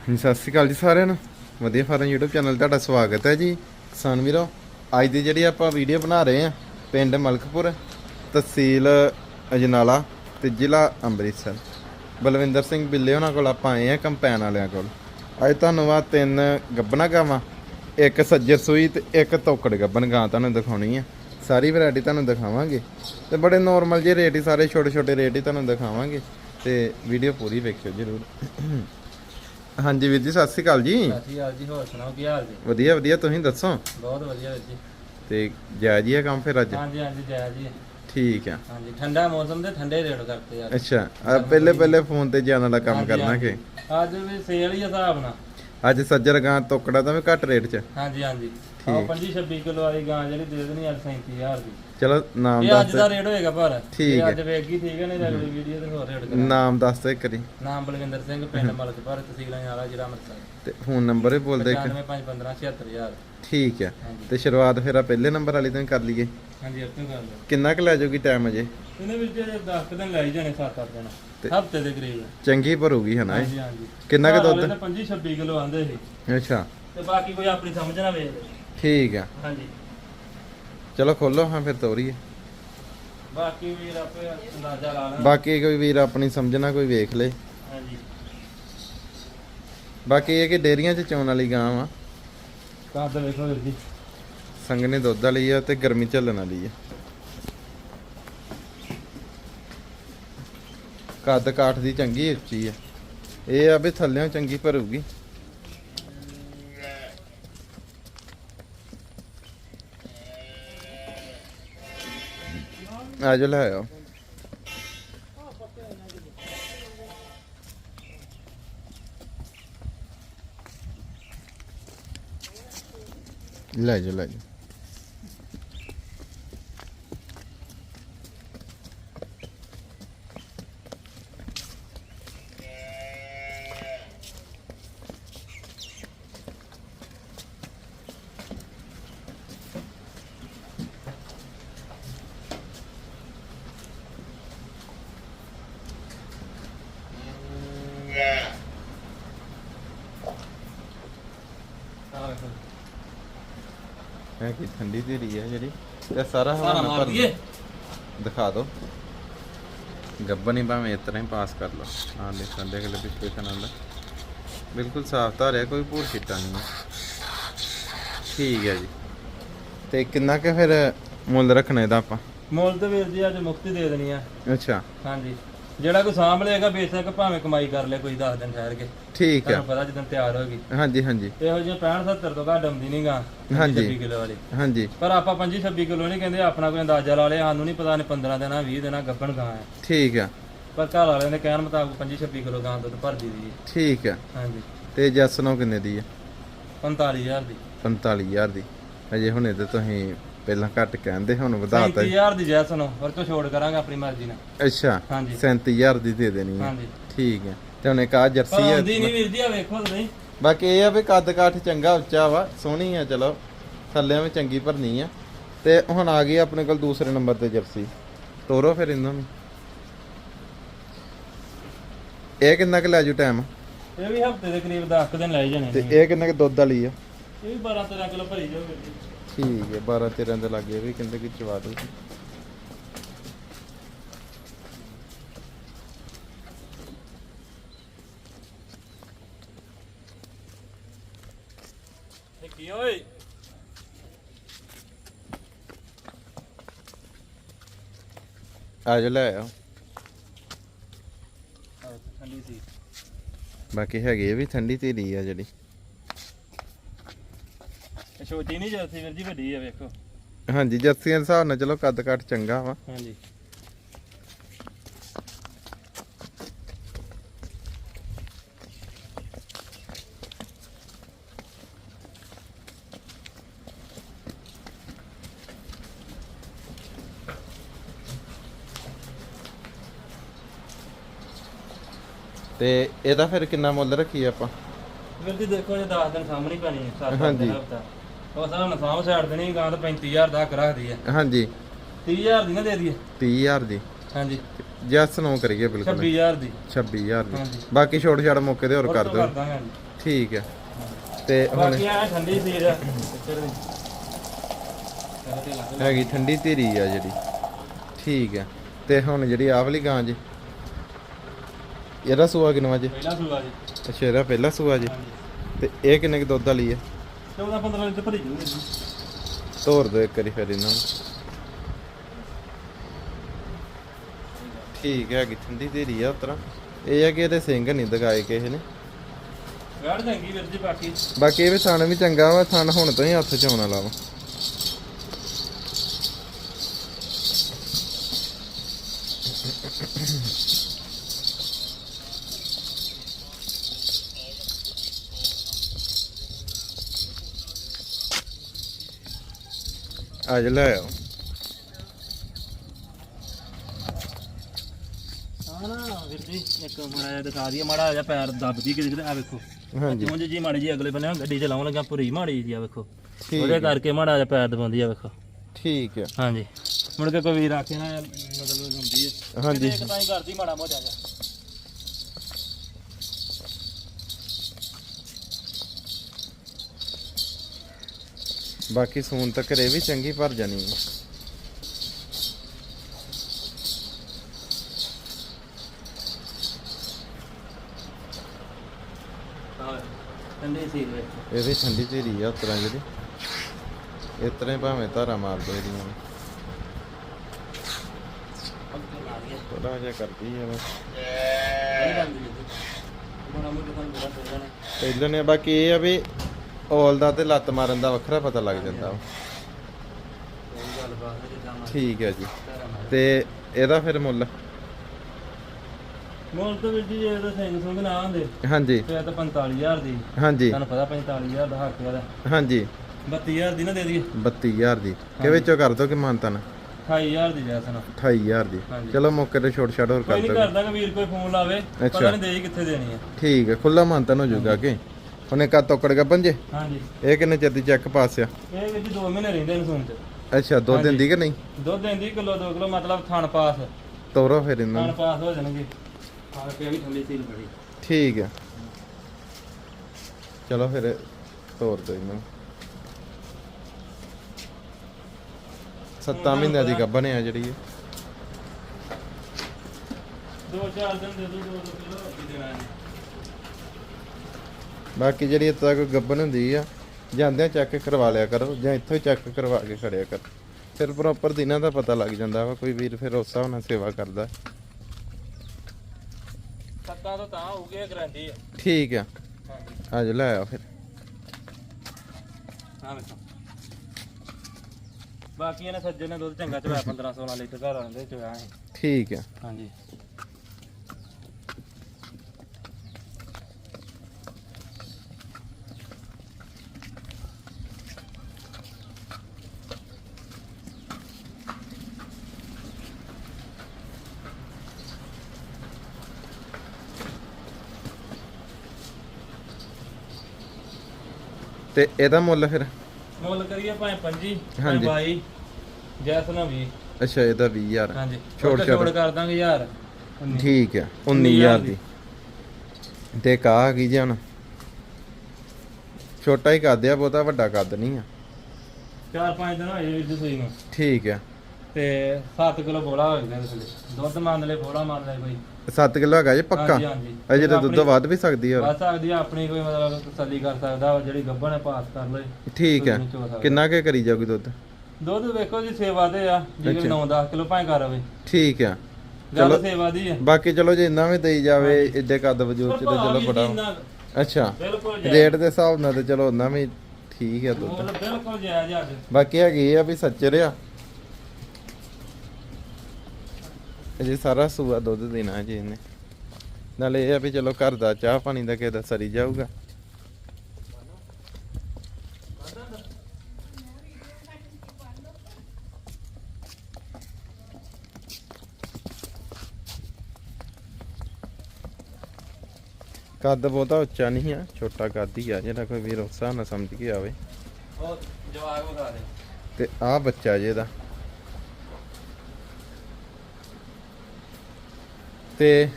ਹਾਂਜੀ, ਸਤਿ ਸ਼੍ਰੀ ਅਕਾਲ ਜੀ ਸਾਰਿਆਂ ਨੂੰ। ਵਧੀਆ ਫਾਰਮ YouTube ਚੈਨਲ ਤੁਹਾਡਾ ਸਵਾਗਤ ਹੈ ਜੀ। ਕਿਸਾਨ ਵੀਰੋ, ਅੱਜ ਦੀ ਜਿਹੜੀ ਆਪਾਂ ਵੀਡੀਓ ਬਣਾ ਰਹੇ ਆ ਪਿੰਡ ਮਲਕਪੁਰ, ਤਹਿਸੀਲ ਅਜਨਾਲਾ ਤੇ ਜ਼ਿਲ੍ਹਾ ਅੰਮ੍ਰਿਤਸਰ। ਬਲਵਿੰਦਰ ਸਿੰਘ ਬਿੱਲੇ ਉਹਨਾਂ ਕੋਲ ਆਪਾਂ ਆਏ ਆ ਕੰਪੈਨ ਵਾਲਿਆਂ ਕੋਲ। ਅੱਜ ਤੁਹਾਨੂੰ ਆ ਤਿੰਨ ਗੱਬਣਾ ਗਾਵਾਂ, ਇੱਕ ਸੱਜਰ ਸੂਈ ਤੇ ਇੱਕ ਤੋਕੜ ਗੱਬਣ ਗਾਂ ਤੁਹਾਨੂੰ ਦਿਖਾਉਣੀ ਆ। ਸਾਰੀ ਵੈਰਾਈਟੀ ਤੁਹਾਨੂੰ ਦਿਖਾਵਾਂਗੇ। ਤੇ ਬੜੇ ਨਾਰਮਲ ਜਿਹੇ ਰੇਟ ਹੀ, ਸਾਰੇ ਛੋਟੇ ਛੋਟੇ ਰੇਟ ਹੀ ਤੁਹਾਨੂੰ ਦਿਖਾਵਾਂਗੇ। ਤੇ ਵੀਡੀਓ ਪੂਰੀ ਵੇਖਿਓ ਜਰੂਰ। ਹਾਂਜੀ ਵੀਰ ਜੀ ਸਤਿ ਸ਼੍ਰੀ ਅਕਾਲ ਜੀ। ਸਾਥੀ ਹਾਲ ਜੀ ਹੋਰ ਸੁਣਾਓ ਕੀ ਹਾਲ ਜੀ? ਵਧੀਆ ਵਧੀਆ ਤੁਸੀਂ ਦੱਸੋ? ਬਹੁਤ ਵਧੀਆ ਵੀਰ ਜੀ। ਤੇ ਜਾਇਜ਼ ਹੀ ਆ ਕੰਮ ਫਿਰ ਅੱਜ? ਹਾਂਜੀ ਹਾਂਜੀ ਜੈ ਜੀ ਠੀਕ ਆ। ਹਾਂਜੀ ਠੰਡਾ ਮੌਸਮ ਤੇ ਠੰਡੇ ਰੇਟ ਕਰਤੇ ਆ। ਅੱਛਾ ਆ ਪਹਿਲੇ ਪਹਿਲੇ ਫੋਨ ਤੇ ਜਾਣ ਵਾਲਾ ਕੰਮ ਕਰਨਾ। ਕਿ? ਅੱਜ ਵੀ ਸੇਲ ਹੀ ਹਿਸਾਬ ਨਾਲ। ਅੱਜ ਸੱਜਰ ਗਾਂ ਤੋਕੜਾ ਤਾਂ ਵੀ ਘੱਟ ਰੇਟ 'ਚ। ਹਾਂਜੀ ਹਾਂਜੀ। ਠੀਕ। ਆਹ 25 26 ਕਿਲੋ ਵਾਲੀ ਗਾਂ ਜਿਹੜੀ ਦੇ ਦੇਣੀ ਅੱਜ 37000 ਦੀ। ਚਲੋ ਨਾਮ ਇਹ ਦੱਸ ਅੱਜ ਦਾ ਰੇਟ ਹੋਏਗਾ ਪਰ। ਠੀਕ ਇਹ ਹੈ। ਅੱਜ ਵੇਖੀ ਠੀਕ ਹੈ ਨਹੀਂ ਅਗਲੀ ਵੀਡੀਓ ਤੇ ਹੋਰ ਰੇਟ ਕਰਾਂਗੇ। ਨਾਮ ਦੱਸ ਦੇ ਕਰੀ ਨਾਮ ਬਲਵਿੰਦਰ ਸਿੰਘ ਪਿੰਡ ਮਲਕਪੁਰ ਤਹਿਸੀਲ ਵਾਲਾ ਜ਼ਿਲ੍ਹਾ ਅੰਮ੍ਰਿਤਸਰ। ਤੇ ਫੋਨ ਨੰਬਰ ਹੀ ਬੋਲ ਦੇ ਇੱਕ 95515 76000 ਠੀਕ ਹਾਂਜੀ। ਤੇ ਸ਼ੁਰੂਆਤ ਫਿਰ ਆ ਪਹਿਲੇ ਨੰਬਰ ਵਾਲੀ ਤੋਂ ਹੀ ਕਰ ਲਈਏ। ਹਾਂਜੀ ਇੱਥੇ ਕਰ ਲਓ। ਕਿੰਨਾ ਕੁ ਲੈ ਜਾਊਗੀ ਟਾਈਮ ਅਜੇ? ਇਹਨੇ ਵਿੱਚ 10 ਦਿਨ ਲੈ ਹੀ ਜਾਣੇ 7-8 ਦਿਨ। ਹਫ਼ਤੇ ਦੇ ਕਰੀਬ। ਚੰਗੀ ਭਰੂਗੀ ਹਨਾ ਇਹ? ਹਾਂਜੀ ਹਾਂਜੀ। ਕਿੰਨਾ ਕੁ ਦੁੱਧ? 25 26 ਕਿਲੋ ਆਂਦੇ ਸੀ। ਅੱਛਾ। ਤੇ ਬਾਕੀ ਕੋਈ ਆਪਣੀ ਸਮਝ ਨਾ ਵੇਖ ਠੀਕ ਆ ਹਾਂਜੀ। ਚਲੋ ਖੋਲੋ ਹਾਂ ਫਿਰ ਤੋਰੀਏ ਬਾਕੀ ਵੀਰ ਆਪੇ ਅੰਦਾਜ਼ਾ ਲਾ ਲੈਣ। ਬਾਕੀ ਕੋਈ ਵੀਰ ਆਪਣੀ ਸਮਝਣਾ ਕੋਈ ਵੇਖ ਲੇ। ਹਾਂਜੀ। ਬਾਕੀ ਇਹ ਕਿ ਡੇਰੀਆਂ 'ਚ ਚੋਣ ਵਾਲੀ ਗਾਂ ਵਾ। ਕੱਦ ਵੇਖੋ ਵੀਰ ਜੀ। ਸੰਗਨੇ ਦੁੱਧ ਵਾਲੀ ਆ ਤੇ ਗਰਮੀ ਝੱਲਣ ਵਾਲੀ ਆ। ਕੱਦ ਕਾਠ ਦੀ ਚੰਗੀ ਉੱਚੀ ਆ। ਇਹ ਆ ਵੀ ਥੱਲਿਓਂ ਚੰਗੀ ਭਰੂਗੀ। ਆ ਜਾ ਲੈ ਆਓ ਲੈ ਜਾ ਲੈ ਜਾ ਆਹ ਵੇਖੋ ਹੈ ਕਿ ਠੰਡੀ ਧੀਰੀ ਆ ਜਿਹੜੀ ਤੇ ਸਾਰਾ ਸਾਰਾ ਹਵਾਨਾ ਮਾਰ ਭਰ ਦਈਏ। ਦਿਖਾ ਦਿਓ। ਗੱਬਨ ਹੀ ਭਾਵੇਂ ਇਸ ਤਰ੍ਹਾਂ ਹੀ ਪਾਸ ਕਰ ਲਓ। ਹਾਂ ਦੇਖਣ ਦੇ ਅਗਲੇ ਪਿਛਲੇ ਕਨਾਲ ਦਾ ਬਿਲਕੁਲ ਸਾਫ਼ ਧਾਰਿਆ ਕੋਈ ਭੂਰ ਛਿੱਟਾ ਨਹੀਂ ਹੈ। ਠੀਕ ਹੈ ਜੀ। ਤੇ ਕਿੰਨਾ ਕੁ ਫਿਰ ਮੁੱਲ ਰੱਖਣਾ ਇਹਦਾ ਆਪਾਂ? ਮੁੱਲ ਤੇ ਵੀਰ ਜੀ ਅੱਜ ਮੁਕਤੀ ਦੇ ਦੇਣੀ ਆ। ਅੱਛਾ। ਹਾਂਜੀ। ਜਿਹੜਾ ਕੋਈ ਸਾਂਭ ਲਏਗਾ ਬੇਸ਼ੱਕ ਭਾਵੇਂ ਕਮਾਈ ਕਰ ਲੇ ਕੋਈ 10 ਦਿਨ ਠਹਿਰ ਕੇ। ਠੀਕ ਹੈ ਤੁਹਾਨੂੰ ਪਤਾ ਜਦੋਂ ਤਿਆਰ ਹੋਗੀ ਹਾਂਜੀ ਹਾਂਜੀ। ਇਹੋ ਜਿਹੇ 65 70 ਤੋਂ ਘੱਟ ਆਉਂਦੀ ਨਹੀਂ ਗਾ ਹਾਂਜੀ। 26 ਕਿਲੋ ਵਾਲੀ। ਹਾਂਜੀ। ਪਰ ਆਪਾਂ 25 26 ਕਿਲੋ ਨਹੀਂ ਕਹਿੰਦੇ ਆਪਣਾ ਕੋਈ ਅੰਦਾਜ਼ਾ ਲਾ ਲਿਆ ਸਾਨੂੰ ਨਹੀਂ ਪਤਾ ਨੇ 15 ਦਿਨਾਂ 20 ਦਿਨਾਂ ਗੱਭਣ ਗਾਂ ਹੈ। ਠੀਕ ਹੈ ਪਰ ਘਰ ਵਾਲਿਆਂ ਦੇ ਕਹਿਣ ਮੁਤਾਬਕ 25 26 ਕਿਲੋ ਗਾਂ ਦੁੱਧ ਭਰਦੀ ਦੀ ਹੈ। ਠੀਕ ਹੈ ਹਾਂਜੀ। ਤੇ ਜਸਨੋਂ ਕਿੰਨੇ ਦੀ ਹੈ? 45000 ਦੀ। 45000 ਦੀ। ਅਜੇ ਹੁਣੇ ਤੇ ਤੁਸੀਂ ਪਹਿਲਾਂ ਘੱਟ ਕਹਿੰਦੇ ਹੁਣ ਵਧਾਤਾ 35000 ਦੀ ਜੈਸਨ ਹੋਰ ਤੋਂ ਛੋੜ ਕਰਾਂਗੇ ਆਪਣੀ ਮਰਜ਼ੀ ਨਾਲ। ਅੱਛਾ ਹਾਂਜੀ। 37000 ਦੀ ਦੇ ਦੇਣੀ ਹੈ ਹਾਂਜੀ। ਠੀਕ ਹੈ ਤੇ ਹੁਣ ਇੱਕ ਆ ਜਰਸੀ ਹੈ ਆਉਂਦੀ ਨਹੀਂ ਵੀਰ ਜੀ ਆ ਵੇਖੋ ਤੁਸੀਂ। ਬਾਕੀ ਇਹ ਆ ਵੀ ਕੱਦ ਕਾਠ ਚੰਗਾ ਉੱਚਾ ਵਾ ਸੋਹਣੀ ਆ ਚਲੋ। ਥੱਲੇ ਵੀ ਚੰਗੀ ਭਰਨੀ ਆ। ਤੇ ਹੁਣ ਆ ਗਈ ਆਪਣੇ ਕੋਲ ਦੂਸਰੇ ਨੰਬਰ ਤੇ ਜਰਸੀ। ਤੋਰੋ ਫਿਰ ਇਹਨਾਂ ਨੂੰ। ਇਹ ਕਿੰਨਾ ਕੁ ਲੈ ਜੂ ਟਾਈਮ ਇਹ ਵੀ ਹਫ਼ਤੇ ਦੇ ਕਰੀਬ 10 ਦਿਨ ਲੈ ਜਾਣੇ ਤੇ ਨੇ। ਇਹ ਕਿੰਨਾ ਕੁ ਦੁੱਧ ਵਾਲੀ ਆ? ਇਹ ਵੀ 12 13 ਕਿਲੋ ਭਰੀ ਜਾਓ ਵੀਰ ਜੀ ਠੀਕ ਹੈ 12 13 ਦੇ ਲੱਗੇ ਵੀ ਕਹਿੰਦੇ ਕਿ ਚਵਾ ਦੋ ਕੀ ਓਏ? ਆ ਜਾ ਲੈ ਆਓ। ਆਹ ਠੰਡੀ ਸੀ। ਬਾਕੀ ਹੈਗੀ ਇਹ ਵੀ ਠੰਡੀ ਧੀਰੀ ਆ ਜਿਹੜੀ। ਛੋਟੀ ਨਹੀਂ ਜਰਸੀ ਵੀਰ ਜੀ ਵੱਡੀ ਆ ਵੇਖੋ। ਹਾਂਜੀ ਜਰਸੀਆਂ ਦੇ ਹਿਸਾਬ ਨਾਲ ਚਲੋ ਕੱਦ ਕਾਠ ਚੰਗਾ ਵਾ। ਹਾਂਜੀ। ਤੇ ਇਹਦਾ ਫਿਰ ਕਿੰਨਾ ਮੁੱਲ ਰੱਖੀ ਆਪਾਂ? ਵੀਰ ਜੀ ਦੇਖੋ ਜੇ 10 ਦਿਨ ਸਾਹਮਣੇ ਹੀ ਪੈਣੀ ਹੈ 7 ਹਾਂਜੀ। ਹਫਤਾ। ਉਹ ਹਿਸਾਬ ਨਾਲ ਸਾਂਭ ਛੱਡ ਦੇਣੀ ਗਾਂ ਤਾਂ 35000 ਦਾ ਹੱਕ ਰੱਖਦੀ ਹੈ ਹਾਂਜੀ। 30000 ਦੀ ਨਾ ਦੇ ਦਈਏ? 30000 ਦੀ। ਹਾਂਜੀ। ਜੈਸ ਨੂੰ ਕਰੀਏ ਬਿਲਕੁਲ। 26000 ਦੀ। 26000 ਦੀ। ਹਾਂਜੀ। ਬਾਕੀ ਛੋਟ ਛਾੜ ਮੌਕੇ ਤੇ ਹੋਰ ਕਰ ਦਿਓ। ਠੀਕ ਹੈ ਤੇ ਹੁਣ ਬਾਕੀ ਆ। ਠੰਡੀ ਸੀਰ ਹੈਗੀ ਠੰਡੀ ਧੀਰੀ ਆ ਜਿਹੜੀ। ਠੀਕ ਹੈ ਤੇ ਹੁਣ ਜਿਹੜੀ ਆਹ ਵਾਲੀ ਗਾਂ ਜੀ ਇਹਦਾ ਸੂਆ ਕਿੰਨਵਾ ਜੀ? ਪਹਿਲਾ ਸੂਆ ਜੀ। ਅੱਛਾ ਇਹਦਾ ਪਹਿਲਾ ਸੂਆ ਜੀ। ਤੇ ਇਹ ਕਿੰਨੇ ਕੁ ਦੁੱਧ ਵਾਲੀ ਹੈ 14 15 ਲੀਟਰ ਭਰੀ ਜੂਗੀ ਜੀ ਤੋਰ ਦੋ ਇੱਕ ਵਾਰੀ ਫਿਰ ਇਹਨਾਂ ਨੂੰ ਠੀਕ ਹੈ ਕਿ ਠੰਡੀ ਧੀਰੀ ਆ ਉਤਰਾ ਇਹ ਹੈ ਕਿ ਇਹਦੇ ਸਿੰਘ ਨਹੀਂ ਦਗਾਏ ਕਿਸੇ ਨੇ ਗਾੜ ਚੰਗੀ ਵੀਰ ਜੀ ਬਾਕੀ ਬਾਕੀ ਇਹ ਵੀ ਥਣ ਵੀ ਚੰਗਾ ਵਾ ਥਣ ਹੁਣ ਤੋਂ ਹੀ ਹੱਥ ਚ ਆਉਣ ਵਾਲਾ ਵਾ ਅੱਜ ਲੈ ਆਓ। ਹਾਂ ਨਾ ਵੀਰ ਜੀ ਇੱਕ ਮਾੜਾ ਜਿਹਾ ਦਿਖਾ ਦਈਏ ਮਾੜਾ ਜਿਹਾ ਪੈਰ ਦੱਬਦੀ ਕਿ ਦਿਖਦਾ ਆ ਵੇਖੋ। ਹਾਂਜੀ। ਉਂਝ ਜੀ ਮਾੜੀ ਜੀ ਅਗਲੇ ਬੰਨੇ ਗੱਡੀ ਚਲਾਉਣ ਲੱਗਾ ਪੂਰੀ ਮਾੜੀ ਜੀ ਆ ਵੇਖੋ। ਉਹਦੇ ਕਰਕੇ ਮਾੜਾ ਜਿਹਾ ਪੈਰ ਦਬਾਉਂਦੀ ਆ ਵੇਖੋ। ਠੀਕ ਹੈ। ਹਾਂਜੀ। ਮੁੜ ਕੇ ਕੋਈ ਵੀਰ ਆਖੇ ਨਾ ਮਤਲਬ ਹੁੰਦੀ ਹੈ। ਹਾਂਜੀ। ਇੱਕ ਤਾਂ ਹੀ ਕਰਦੀ ਮਾੜਾ ਮੋਟਾ ਜਿਹਾ। ਬਾਕੀ ਸੂਨ ਤੱਕ ਇਹ ਵੀ ਚੰਗੀ ਭਰ ਜਾਣੀ ਹੈ ਠੰਡੀ ਸੀ ਵੇਖੋ ਇਹ ਵੀ ਠੰਡੀ ਧੀਰੀ ਆ ਉਤਰਾਂ ਜਿਹੜੀ। ਇਸ ਤਰ੍ਹਾਂ ਭਾਵੇਂ ਧਾਰਾ ਮਾਰ ਦੋ ਲਾ ਦਈਏ ਥੋੜਾ ਜਿਹਾ ਕਰਦੀ ਆ ਬਸ। ਪਹਿਲਾਂ ਨੇ ਬਾਕੀ ਇਹ ਆ ਵੀ ਔਲ ਦਾ ਤੇ ਲੱਤ ਮਾਰਨ ਦਾ ਵੱਖਰਾ ਪਤਾ ਲੱਗ ਜਾਂਦਾ। ਵਾ। ਕੋਈ ਗੱਲ ਬਾਤ ਨਹੀਂ ਜਿੱਦਾਂ ਮਰਜ਼ੀ ਠੀਕ ਹੈ ਜੀ। ਤੇ ਇਹਦਾ ਫਿਰ ਮੁੱਲ? ਮੁੱਲ ਤਾਂ ਵੀਰ ਜੀ ਜੇ ਇਹਦਾ ਸਿੰਘ ਸੁੰਗ ਨਾ ਹਾਂਜੀ। ਫਿਰ ਤਾਂ 45000 ਦੀ। ਹਾਂਜੀ। ਤੁਹਾਨੂੰ ਪਤਾ 45000 ਦਾ ਹੱਕ ਵਾਲਾ ਹਾਂਜੀ। 32000 ਦੀ ਨਾ ਦੇ ਦਈਏ। 32000 ਦੀ। ਕਿ ਵਿੱਚੋਂ ਕਰ ਦੋ ਕਿ ਮਾਨਤਨ 28000 ਦੀ ਜੈਸਨ। 28000 ਦੀ। ਹਾਂਜੀ। ਚਲੋ ਮੌਕੇ ਤੇ ਛੋਟ ਛਾੜ ਹੋਰ ਕੋਈ ਕਰ ਨਹੀਂ ਦੋ ਕਰਦਾ ਕਿ ਵੀਰ ਕੋਈ ਫੋਨ ਲਾਵੇ ਪਤਾ ਅੱਛਾ। ਨਹੀਂ ਦੇ ਕਿੱਥੇ ਦੇਣੀ ਹੈ। ਠੀਕ ਹੈ ਖੁੱਲਾ ਮਾਨਤਨ ਹੋ ਜਾਊਗਾ ਕਿ ਉਹਨੇ ਕਾ ਤੋਕੜ ਗੱਬਨ ਜੇ ਹਾਂਜੀ। ਇਹ ਕਿੰਨੇ ਚਿਰ ਦੀ ਚੈੱਕ ਪਾਸ ਆ? ਇਹ ਵਿੱਚ 2 ਮਹੀਨੇ ਰਹਿੰਦੇ ਨੇ ਸੂਨ ਚ। ਅੱਛਾ ਦੋ ਦਿਨ ਦੀ ਕਿ ਨਹੀਂ? ਦੁੱਧ ਦਿੰਦੀ ਕਿਲੋ 2 ਕਿਲੋ ਮਤਲਬ ਥਣ ਪਾਸ। ਤੋਰੋ ਫਿਰ ਇਹਨਾਂ ਥਣ ਪਾਸ ਹੋ ਜਾਣਗੇ। ਆ ਕੇ ਵੀ ਠੰਡੀ ਸੀਲ ਬੜੀ। ਠੀਕ ਹੈ ਚਲੋ ਫਿਰ ਤੋਰ ਦੋ ਇਹਨਾਂ ਨੂੰ। ਸੱਤਾਂ ਮਹੀਨਿਆਂ ਦੀ ਗੱਭਣ ਆ ਜਿਹੜੀ ਇਹ। ਦੋ ਚਾਰ ਦਿਨ ਦੇ ਦੋ 2 ਕਿਲੋ ਦੇਣਾ ਜੀ ਬਾਕੀ ਜਿਹੜੀ ਇੱਥੇ ਤੱਕ ਗੱਭਣ ਹੁੰਦੀ ਆ ਜਾਂਦਿਆਂ ਚੈੱਕ ਕਰਵਾ ਲਿਆ ਕਰੋ ਜਾਂ ਇੱਥੋਂ ਹੀ ਚੈੱਕ ਕਰਵਾ ਕੇ ਖੜਿਆ ਕਰ। ਫਿਰ ਪ੍ਰੋਪਰ ਦਿਨਾਂ ਦਾ ਪਤਾ ਲੱਗ ਜਾਂਦਾ ਵਾ ਕੋਈ ਵੀਰ ਫਿਰ ਉਸ ਹਿਸਾਬ ਨਾਲ ਸੇਵਾ ਕਰਦਾ। ਸੱਤਾਂ ਤੋਂ ਤਾਂ ਹੋਊਗੀ ਗਰੰਟੀ ਹੈ ਠੀਕ ਆ। ਅੱਜ ਲੈ ਆਓ ਫਿਰ। ਹਾਂ ਵੇਖੋ। ਬਾਕੀ ਇਹਨੇ ਸੱਜੇ ਨੇ ਦੁੱਧ ਚੰਗਾ ਚੋਇਆ 15 16 ਲੀਟਰ ਘਰ ਆਉਂਦੇ ਚੋਇਆ ਹੈ ਠੀਕ ਆ। ਹਾਂਜੀ। ਤੇ ਇਹਦਾ ਮੁੱਲ ਫਿਰ? ਮੁੱਲ ਕਰੀਏ ਭਾਵੇਂ 25 ਹਾਂਜੀ। ਭਾਵੇਂ 22 ਜੈਸ ਨਾ 20 ਅੱਛਾ ਇਹਦਾ 20000 ਹਾਂਜੀ। ਛੋੜ ਛੋੜ ਛਾੜ। ਛੋੜ ਕਰ ਦਾਂਗੇ ਯਾਰ ਠੀਕ ਆ 19000 ਦੀ। ਤੇ ਕਾ ਆ ਗਈ ਜੀ ਹੁਣ। ਛੋਟਾ ਹੀ ਕੱਦ ਆ ਬਹੁਤਾ ਵੱਡਾ ਕੱਦ ਨਹੀਂ ਆ। ਚਾਰ ਪੰਜ ਦਿਨ ਹੋਏ ਵੀਰ ਜੀ ਸੂਈ ਨੂੰ। ਠੀਕ ਆ। ਤੇ 7 ਕਿਲੋ ਬੋਲਾ ਹੋ ਗਿਆ ਥੱਲੇ। ਦੁੱਧ ਮੰਨ ਲੈ ਬੋਲਾ ਮੰਨ ਲੈ ਕੋਈ। 7 ਕਿਲੋ ਹੈਗਾ ਜੀ ਪੱਕਾ? ਹਾਂਜੀ, ਹਾਂਜੀ। ਅਜੇ ਤਾਂ ਦੁੱਧ ਵੱਧ ਵੀ ਸਕਦੀ ਆ। ਬਸ ਸਕਦੀ ਆ ਆਪਣੀ ਕੋਈ ਮਤਲਬ ਤਸੱਲੀ ਕਰ ਸਕਦਾ ਵਾ, ਜਿਹੜੀ ਗੱਭਣ ਹੈ ਪਾਸ ਕਰ ਲਏ। ਠੀਕ ਚੋ ਸਕਦਾ। ਕਿੰਨਾ ਕੇ ਕਰੀ ਜਾਊਗੀ ਦੁੱਧ? ਦੁੱਧ ਵੇਖੋ ਜੀ ਸੇਵਾ ਤੇ ਆ। ਜਿਵੇਂ ਅੱਛਾ। 9-10 ਕਿਲੋ ਭਾਵੇਂ ਕਰ ਰਵੇ ਠੀਕ ਆ। ਗੱਲ। ਸੇਵਾ ਦੀ ਆ। ਬਾਕੀ ਚਲੋ ਜੇ ਇੰਨਾ ਵੀ ਦੇਈ ਜਾਵੇ ਏਡੇ ਕੱਦ ਵਜੂਦ ਚ ਤੇ ਚਲੋ ਬੜਾ ਅੱਛਾ। ਬਿਲਕੁਲ ਜਾਇਜ਼। ਰੇਟ ਦੇ ਹਿਸਾਬ ਨਾਲ ਤੇ ਚਲੋ ਉਹਨਾਂ ਵੀ ਠੀਕ ਆ ਦੁੱਧ। ਮੁੱਲ ਬਿਲਕੁਲ ਜਾਇਜ਼ ਆ ਅੱਜ। ਬਾਕੀ ਹੈਗੀ ਇਹ ਆ ਵੀ ਸੱਚਰ ਆ ਅਜੇ ਸਾਰਾ ਸੂਆ ਦੁੱਧ ਦੇਣਾ ਜੀ ਇਹਨੇ। ਨਾਲੇ ਇਹ ਆ ਵੀ ਚਲੋ ਘਰ ਦਾ ਚਾਹ ਪਾਣੀ ਦਾ ਕਿਸੇ ਦਾ ਸਰੀ ਜਾਊਗਾ। ਕੱਦ ਬਹੁਤਾ ਉੱਚਾ ਨਹੀਂ ਆ ਛੋਟਾ ਕੱਦ ਹੀ ਆ ਜਿਹੜਾ ਕੋਈ ਵੀਰ ਉਸ ਹਿਸਾਬ ਨਾਲ ਸਮਝ ਕੇ ਆਵੇ। ਉਹ ਜਵਾਬ ਵਿਖਾ ਦੇ। ਤੇ ਆਹ ਬੱਚਾ ਜੇ ਇਹਦਾ। ਤੇ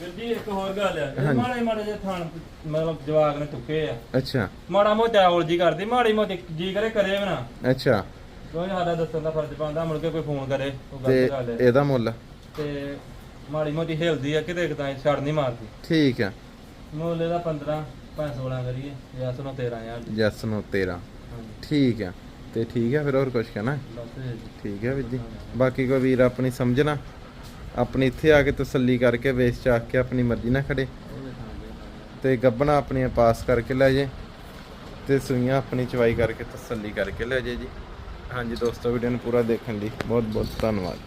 ਵੀਰ ਜੀ ਇੱਕ ਹੋਰ ਗੱਲ ਆ। ਇਹ ਮਾੜੇ ਮਾੜੇ ਜੇ ਥਾਣ ਮਤਲਬ ਜਵਾਕ ਨੇ ਚੁੱਕੇ ਆ। ਅੱਛਾ। ਮਾੜਾ ਮੋਟਾ ਉਲਜੀ ਕਰਦੀ ਮਾੜੀ ਮੋਟੀ ਜੀ ਕਰੇ ਕਰੇ ਵੀ ਨਾ। ਅੱਛਾ। ਕੋਈ ਸਾਡਾ ਦੱਸਣ ਦਾ ਫਰਜ਼ ਬਣਦਾ ਮੁੜ ਕੇ ਕੋਈ ਫੋਨ ਕਰੇ ਉਹ ਤੇ ਗਲਤ ਗੱਲ ਹੈ ਇਹਦਾ ਮੁੱਲ? ਤੇ ਮਾੜੀ ਮੋਟੀ ਹਿਲਦੀ ਆ ਕਿਤੇ ਕਿਤੇ ਛੜ ਨਹੀਂ ਮਾਰਦੀ। ਠੀਕ ਆ। ਮੁੱਲ ਇਹਦਾ 15 516 ਕਰੀਏ ਜਾਂ ਸੁਣੋ 13000 ਦੀ। ਜਸ ਨੂੰ 13 ਹਾਂਜੀ। ਠੀਕ ਆ। ਤੇ ਠੀਕ ਆ ਫਿਰ ਹੋਰ ਕੁਝ ਕਹਿਣਾ? ਬਸ ਇਹ ਜੀ। ਠੀਕ ਹੈ ਵੀਰ ਜੀ। ਬਾਕੀ ਕੋਈ ਵੀਰ ਆਪਣੀ ਸਮਝਣਾ ਆਪਣੀ ਇੱਥੇ ਆ ਕੇ ਤਸੱਲੀ ਕਰਕੇ ਵੇਚ ਚਾਕ ਕੇ ਆਪਣੀ ਮਰਜ਼ੀ ਨਾਲ ਖੜੇ। ਉਹ ਦੇਖਾਂਗੇ ਤੇ ਗੱਬਣਾ ਆਪਣੀਆਂ ਪਾਸ ਕਰਕੇ ਲੈ ਜੇ ਤੇ ਸੂਈਆਂ ਆਪਣੀ ਚਵਾਈ ਕਰਕੇ ਤਸੱਲੀ ਕਰਕੇ ਲੈ ਜੇ ਜੀ। ਹਾਂਜੀ ਦੋਸਤੋ ਵੀਡੀਓ ਨੂੰ ਪੂਰਾ ਦੇਖਣ ਲਈ ਬਹੁਤ ਬਹੁਤ ਧੰਨਵਾਦ